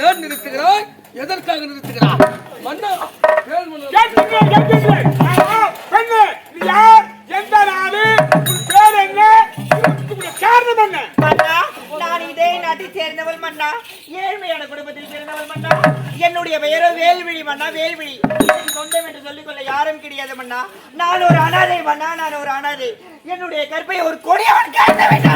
ஏன் நிறுத்துகிறாய் எதற்காக நிறுத்துகிறாய் மன்னா கேள் மன்னா. கேட்கிறேன், கேட்கிறேன். ஆமா, பெண்ணு, நீ யார்? எந்த நாடு? உன் பேர் என்ன? உனக்கு காரணம் என்ன? மன்னா நான் இதே நாட்டைச் சேர்ந்தவள் மன்னா ஏழ்மையான குடும்பத்தில் பிறந்தவள் மன்னா என்னுடைய பெயரோ வேல்விழி மன்னா வேல்விழி எனக்கு சொந்தம் என்று சொல்லிக் கொள்ள யாரும் கிடையாது மன்னா நான் ஒரு அனாதை மன்னா நான் ஒரு அனாதை என்னுடைய கற்பை ஒரு கொடியவன் கேட்டு விட்டான்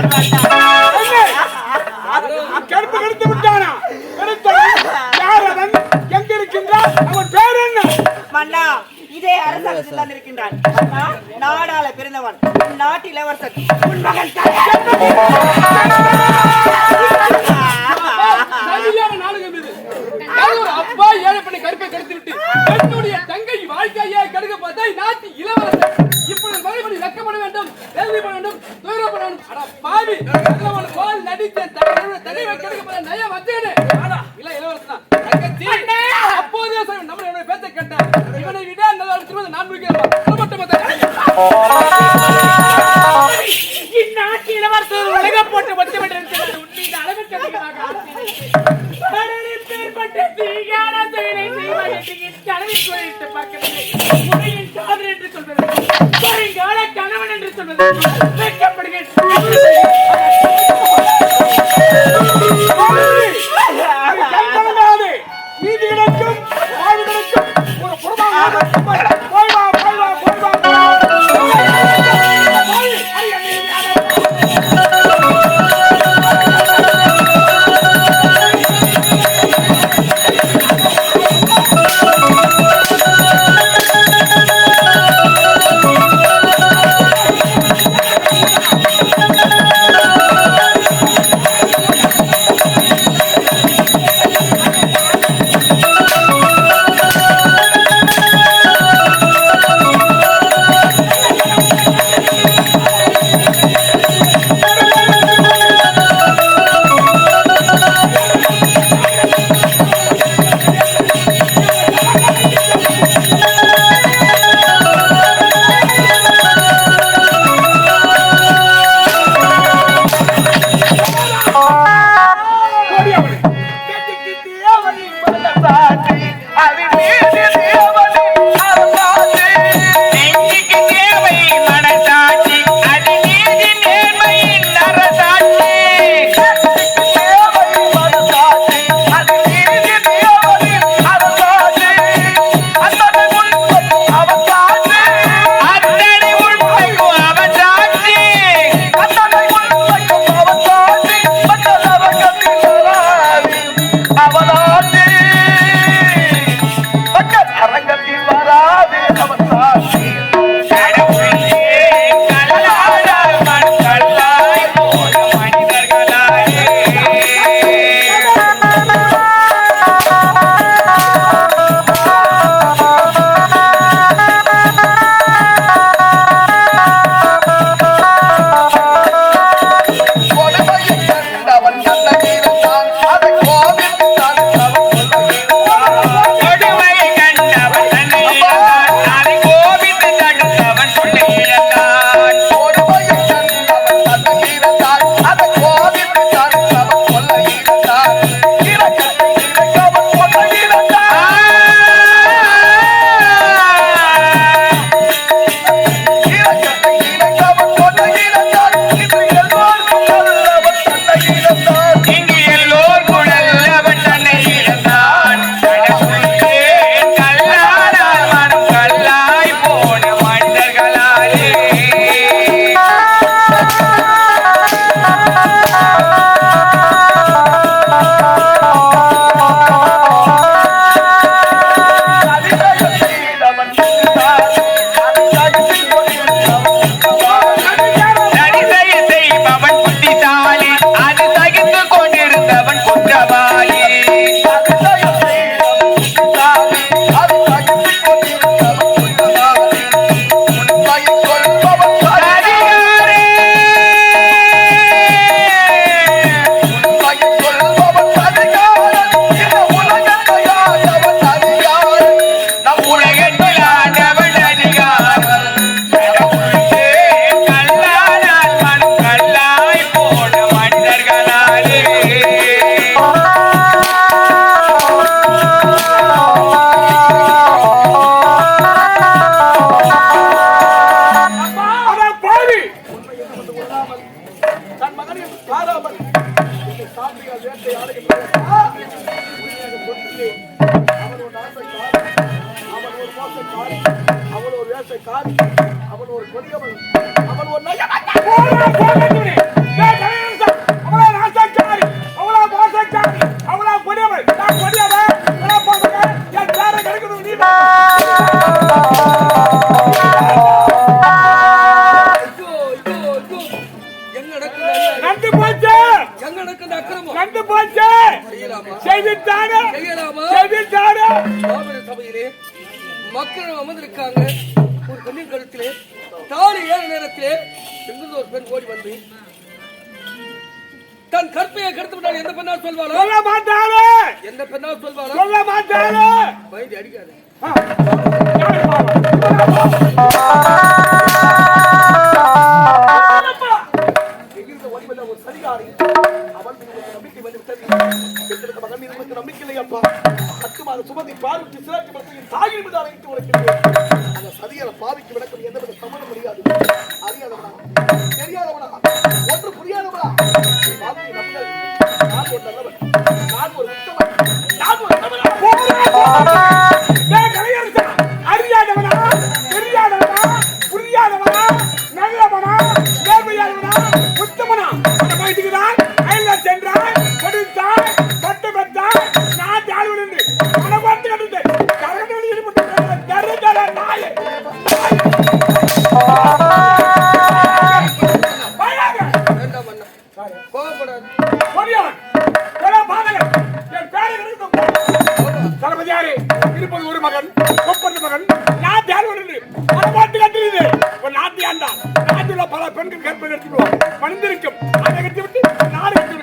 தான் இருக்கின்றான் நாடால நாடாள பிறந்தவன். நாட்டு இளவரசன் உன் மகன் செய்வாய் என்று என் பார்க்கவில்லை. என்று சொல்வது கணவன் என்று சொல்வது வெட்கப்படுகிறேன். மாபெரும் சபையிலே மக்கள் அமர்ந்திருக்காங்க ஒரு பெண்ணின் கழுத்திலே தாலி ஏற நேரத்திலே எங்கிருந்து ஒரு பெண் ஓடி வந்து தன் கற்பையை கருத்து விட்டால் எந்த பெண்ணா சொல்ல மாட்டாளே! எந்த பெண்ணா சொல்ல மாட்டாளே! பயந்து அடிக்காது. ஒரு அவன் நம்பிக்கை உனக்கு நம்பிக்கை இல்லை அப்பா சுமதி பாவிக்கு சிறப்பு பத்திரிகை தாகி மீது அழைத்து உரைக்கின்றேன் அந்த சதியான பாவிக்கு விளக்கம் எந்தவித சம்மதம் இருப்பது ஒரு மகன் முப்பது மகன் நான் தேர்வு நின்று மனப்பாட்டு கட்டுகிறது ஒரு நாட்டு ஆண்டா நாட்டுல பல பெண்கள் கற்பனை எடுத்துடுவோம் மனிதருக்கும் அதை கட்டி விட்டு நாடு கட்டி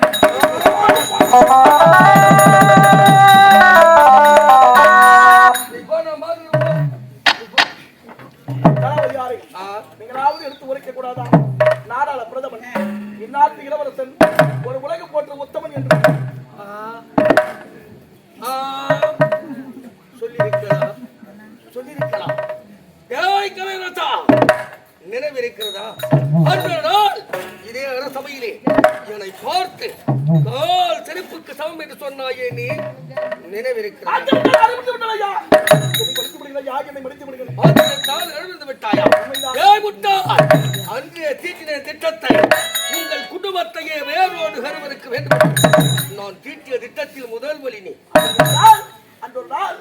நீங்களாவது எடுத்து உரைக்க கூடாதா நாடாள பிரதமன் இந்நாட்டு இளவரசன் ஒரு உலகம் போன்ற உத்தமன் என்று அன்றைய தீட்டின திட்டத்தை உங்கள் குடும்பத்தையே வேரோடு கருவதற்கு வேண்டும். நான் தீட்டிய திட்டத்தில் முதல் வழி நீ. அன்று ஒரு நாள்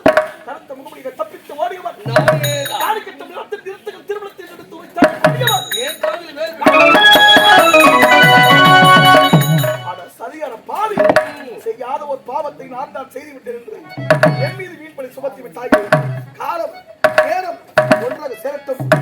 கருத்த முகமணியை தப்பித்து ஓடியவர் நானே தாடிக்கட்டும் நிலத்தில் நிறுத்துகள் திருமணத்தில் வைத்தார். என் காதில் வேறு சரியான பாவி. செய்யாத ஒரு பாவத்தை நான் தான் செய்து விட்டேன் என்று என் மீது வீண்படி சுமத்தி விட்டாயே. காலம் நேரம் ஒன்றாக சேரட்டும்.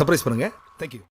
சர்ப்ரைஸ் பண்ணுங்க. தேங்க்யூ